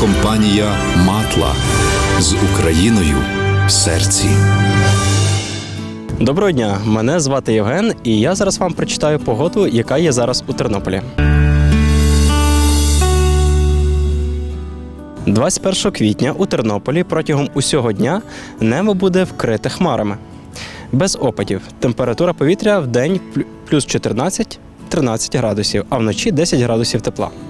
компанія Матла з Україною в серці. Доброго дня, мене звати Євген, і я зараз вам прочитаю погоду, яка є зараз у Тернополі. 21 квітня у Тернополі протягом усього дня небо буде вкрите хмарами. Без опадів. Температура повітря в день плюс 14 13 градусів, а вночі 10 градусів тепла. –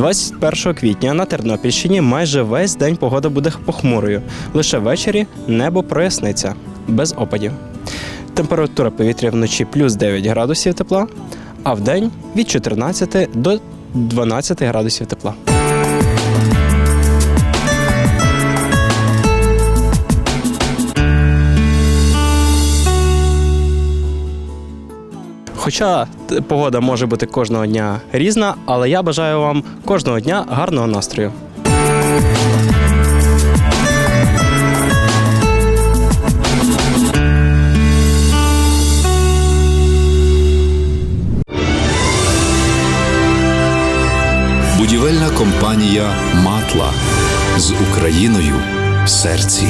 21 квітня на Тернопільщині майже весь день погода буде похмурою. Лише ввечері небо проясниться без опадів. Температура повітря вночі плюс 9 градусів тепла, а вдень від 14 до 12 градусів тепла. Хоча погода може бути кожного дня різна, але я бажаю вам кожного дня гарного настрою. Будівельна компанія Матла з Україною в серці.